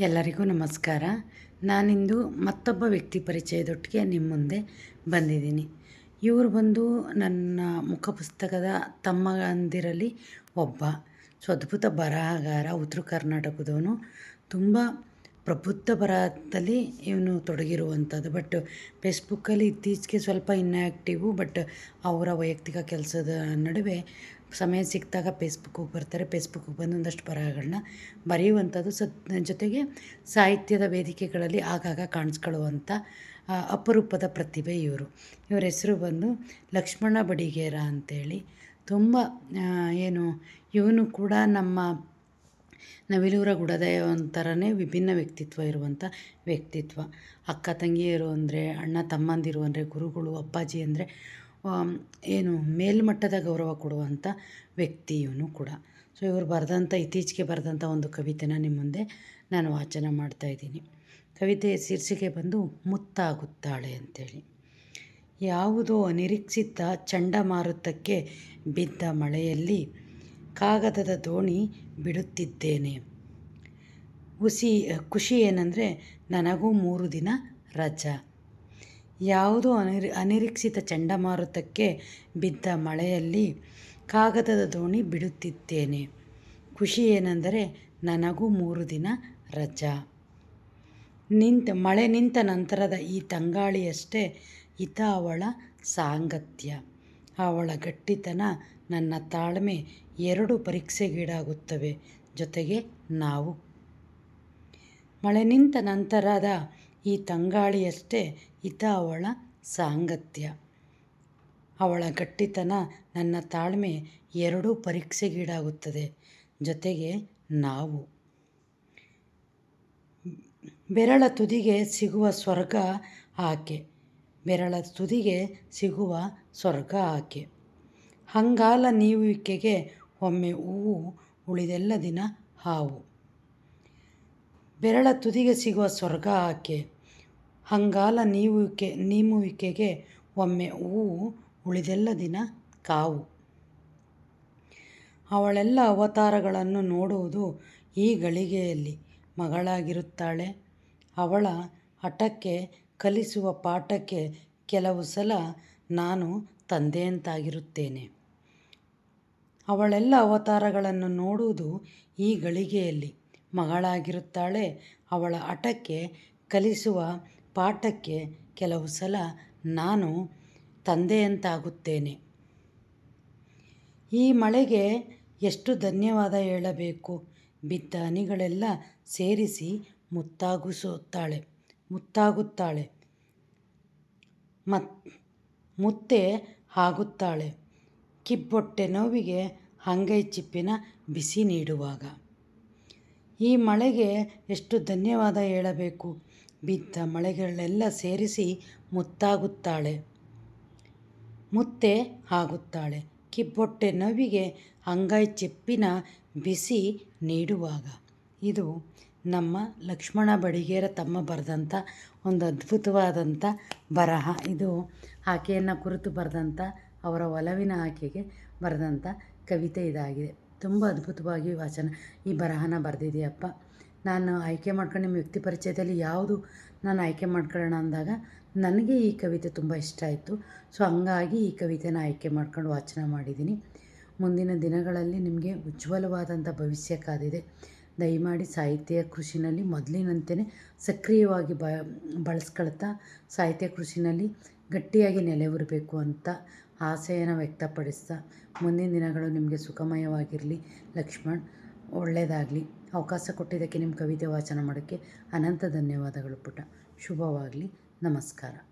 ಎಲ್ಲರಿಗೂ ನಮಸ್ಕಾರ. ನಾನಿಂದು ಮತ್ತೊಬ್ಬ ವ್ಯಕ್ತಿ ಪರಿಚಯದೊಟ್ಟಿಗೆ ನಿಮ್ಮ ಮುಂದೆ ಬಂದಿದ್ದೀನಿ. ಇವರು ಬಂದು ನನ್ನ ಮುಖಪುಸ್ತಕದ ತಮ್ಮಂದಿರಲ್ಲಿ ಒಬ್ಬ. ಸೊ ಬರಹಗಾರ, ಉತ್ತರ ಕರ್ನಾಟಕದವನು. ತುಂಬ ಪ್ರಬುದ್ಧ ಬರಹದಲ್ಲಿ ಇವನು ತೊಡಗಿರುವಂಥದ್ದು. ಬಟ್ ಫೇಸ್ಬುಕ್ಕಲ್ಲಿ ಇತ್ತೀಚೆಗೆ ಸ್ವಲ್ಪ ಇನ್ಆ್ಯಕ್ಟಿವು ಬಟ್ ಅವರ ವೈಯಕ್ತಿಕ ಕೆಲಸದ ನಡುವೆ ಸಮಯ ಸಿಕ್ಕಿದಾಗ ಫೇಸ್ಬುಕ್ಕಿಗೆ ಬರ್ತಾರೆ. ಫೇಸ್ಬುಕ್ಕಿಗೆ ಬಂದು ಒಂದಷ್ಟು ಬರಹಗಳನ್ನ ಬರೆಯುವಂಥದ್ದು. ಸತ್ ಜೊತೆಗೆ ಸಾಹಿತ್ಯದ ವೇದಿಕೆಗಳಲ್ಲಿ ಆಗಾಗ ಕಾಣಿಸ್ಕೊಳ್ಳುವಂಥ ಅಪರೂಪದ ಪ್ರತಿಭೆ ಇವರು. ಇವರ ಹೆಸರು ಬಂದು ಲಕ್ಷ್ಮಣ ಬಡಿಗೇರ ಅಂತೇಳಿ. ತುಂಬ ಏನು, ಇವನು ಕೂಡ ನಮ್ಮ ನವಿಲೂರ ಗುಡದಯ ಒಂಥರನೇ ವಿಭಿನ್ನ ವ್ಯಕ್ತಿತ್ವ ಇರುವಂಥ ವ್ಯಕ್ತಿತ್ವ. ಅಕ್ಕ, ತಂಗಿಯರು ಅಂದರೆ, ಅಣ್ಣ, ತಮ್ಮಂದಿರು ಅಂದರೆ, ಗುರುಗಳು, ಅಪ್ಪಾಜಿ ಅಂದರೆ ಏನು ಮೇಲ್ಮಟ್ಟದ ಗೌರವ ಕೊಡುವಂಥ ವ್ಯಕ್ತಿಯೂ ಕೂಡ. ಸೊ ಇವರು ಬರೆದಂಥ, ಇತ್ತೀಚೆಗೆ ಬರೆದಂಥ ಒಂದು ಕವಿತೆನ ನಿಮ್ಮ ಮುಂದೆ ನಾನು ವಾಚನ ಮಾಡ್ತಾ ಇದ್ದೀನಿ. ಕವಿತೆಯ ಶೀರ್ಷಿಕೆ ಬಂದು, ಮುತ್ತಾಗುತ್ತಾಳೆ ಅಂತೇಳಿ. ಯಾವುದೋ ಅನಿರೀಕ್ಷಿತ ಚಂಡಮಾರುತಕ್ಕೆ ಬಿದ್ದ ಮಳೆಯಲ್ಲಿ ಕಾಗದದ ದೋಣಿ ಬಿಡುತ್ತಿದ್ದೇನೆ. ಹುಸಿ, ಖುಷಿ ಏನಂದರೆ ನನಗೂ ಮೂರು ದಿನ ರಜಾ. ಯಾವುದೋ ಅನಿರಿ, ಅನಿರೀಕ್ಷಿತ ಚಂಡಮಾರುತಕ್ಕೆ ಬಿದ್ದ ಮಳೆಯಲ್ಲಿ ಕಾಗದದ ದೋಣಿ ಬಿಡುತ್ತಿದ್ದೇನೆ. ಖುಷಿ ಏನೆಂದರೆ ನನಗೂ ಮೂರು ದಿನ ರಜಾ. ನಿಂತ, ಮಳೆ ನಿಂತ ನಂತರದ ಈ ತಂಗಾಳಿಯಷ್ಟೇ ಹಿತ ಅವಳ ಸಾಂಗತ್ಯ. ಅವಳ ಗಟ್ಟಿತನ ನನ್ನ ತಾಳ್ಮೆ ಎರಡು ಪರೀಕ್ಷೆಗೀಡಾಗುತ್ತವೆ. ಜೊತೆಗೆ ನಾವು. ಮಳೆ ನಿಂತ ನಂತರದ ಈ ತಂಗಾಳಿಯಷ್ಟೇ ಹಿತ ಅವಳ ಸಾಂಗತ್ಯ. ಅವಳ ಗಟ್ಟಿತನ ನನ್ನ ತಾಳ್ಮೆ ಎರಡೂ ಪರೀಕ್ಷೆಗೀಡಾಗುತ್ತದೆ. ಜೊತೆಗೆ ನಾವು. ಬೆರಳ ತುದಿಗೆ ಸಿಗುವ ಸ್ವರ್ಗ ಆಕೆ. ಬೆರಳ ತುದಿಗೆ ಸಿಗುವ ಸ್ವರ್ಗ ಆಕೆ. ಹಂಗಾಲ ನೀವುವಿಕೆಗೆ ಒಮ್ಮೆ ಹೂವು ಉಳಿದೆಲ್ಲ ದಿನ ಹಾವು. ಬೆರಳ ತುದಿಗೆ ಸಿಗುವ ಸ್ವರ್ಗ ಆಕೆ. ಹಂಗಾಲ ನೀವುವಿಕೆ ನೀಮುವಿಕೆಗೆ ಒಮ್ಮೆ ಹೂವು ಉಳಿದೆಲ್ಲ ದಿನ ಕಾವು. ಅವಳೆಲ್ಲ ಅವತಾರಗಳನ್ನು ನೋಡುವುದು ಈ ಗಳಿಗೆಯಲ್ಲಿ ಮಗಳಾಗಿರುತ್ತಾಳೆ. ಅವಳ ಹಠಕ್ಕೆ ಕಲಿಸುವ ಪಾಠಕ್ಕೆ ಕೆಲವು ಸಲ ನಾನು ತಂದೆಯಂತಾಗಿರುತ್ತೇನೆ. ಅವಳೆಲ್ಲ ಅವತಾರಗಳನ್ನು ನೋಡುವುದು ಈ ಗಳಿಗೆಯಲ್ಲಿ. ಮಗಳಾಗಿರುತ್ತಾಳೆ, ಅವಳ ಅಟಕ್ಕೆ ಕಲಿಸುವ ಪಾಠಕ್ಕೆ ಕೆಲವು ಸಲ ನಾನು ತಂದೆಯಂತಾಗುತ್ತೇನೆ. ಈ ಮಳೆಗೆ ಎಷ್ಟು ಧನ್ಯವಾದ ಹೇಳಬೇಕು? ಬಿದ್ದ ಹನಿಗಳೆಲ್ಲ ಸೇರಿಸಿ ಮುತ್ತಾಗಿಸುತ್ತಾಳೆ, ಮುತ್ತಾಗುತ್ತಾಳೆ, ಮತ್, ಮುತ್ತೆ ಆಗುತ್ತಾಳೆ ಕಿಬ್ಬೊಟ್ಟೆ ನೋವಿಗೆ ಹಂಗೈ ಚಿಪ್ಪಿನ ಬಿಸಿ ನೀಡುವಾಗ. ಈ ಮಳೆಗೆ ಎಷ್ಟು ಧನ್ಯವಾದ ಹೇಳಬೇಕು? ಬಿದ್ದ ಮಳೆಗಳೆಲ್ಲ ಸೇರಿಸಿ ಮುತ್ತಾಗುತ್ತಾಳೆ. ಮುತ್ತೆ ಆಗುತ್ತಾಳೆ. ಕಿಬ್ಬೊಟ್ಟೆ ನೋವಿಗೆ ಅಂಗೈ ಚಿಪ್ಪಿನ ಬಿಸಿ ನೀಡುವಾಗ. ಇದು ನಮ್ಮ ಲಕ್ಷ್ಮಣ ಬಡಿಗೇರ ತಮ್ಮ ಬರೆದಂಥ ಒಂದು ಅದ್ಭುತವಾದಂಥ ಬರಹ. ಇದು ಆಕೆಯನ್ನು ಕುರಿತು ಬರೆದಂಥ ಅವರ ಒಲವಿನ ಆಕೆಗೆ ಬರೆದಂಥ ಕವಿತೆ ಇದಾಗಿದೆ. ತುಂಬ ಅದ್ಭುತವಾಗಿ ವಾಚನ, ಈ ಬರಹನ ಬರೆದಿದೆಯಪ್ಪ. ನಾನು ಆಯ್ಕೆ ಮಾಡ್ಕೊಂಡು ನಿಮ್ಮ ವ್ಯಕ್ತಿ ಪರಿಚಯದಲ್ಲಿ ಯಾವುದು ನಾನು ಆಯ್ಕೆ ಮಾಡ್ಕೊಳ್ಳೋಣ ಅಂದಾಗ ನನಗೆ ಈ ಕವಿತೆ ತುಂಬ ಇಷ್ಟ ಆಯಿತು. ಸೊ, ಹಂಗಾಗಿ ಈ ಕವಿತೆನ ಆಯ್ಕೆ ಮಾಡ್ಕೊಂಡು ವಾಚನ ಮಾಡಿದ್ದೀನಿ. ಮುಂದಿನ ದಿನಗಳಲ್ಲಿ ನಿಮಗೆ ಉಜ್ವಲವಾದಂಥ ಭವಿಷ್ಯ ಕಾದಿದೆ. ದಯಮಾಡಿ ಸಾಹಿತ್ಯ ಕೃಷಿನಲ್ಲಿ ಮೊದಲಿನಂತೆಯೇ ಸಕ್ರಿಯವಾಗಿ ಬ, ಬಳಸ್ಕೊಳ್ತಾ, ಸಾಹಿತ್ಯ ಕೃಷಿನಲ್ಲಿ ಗಟ್ಟಿಯಾಗಿ ನೆಲೆ ಉರಬೇಕು ಅಂತ ಆಸೆಯನ್ನು ವ್ಯಕ್ತಪಡಿಸ್ತಾ, ಮುಂದಿನ ದಿನಗಳು ನಿಮಗೆ ಸುಖಮಯವಾಗಿರಲಿ. ಲಕ್ಷ್ಮಣ್ ಒಳ್ಳೆಯದಾಗಲಿ ಅವಕಾಶ ಕೊಟ್ಟಿದ್ದಕ್ಕೆ ನಿಮ್ಮ ಕವಿತೆ ವಾಚನ ಮಾಡೋಕ್ಕೆ ಅನಂತ ಧನ್ಯವಾದಗಳು ಪುಟ ಶುಭವಾಗಲಿ. ನಮಸ್ಕಾರ.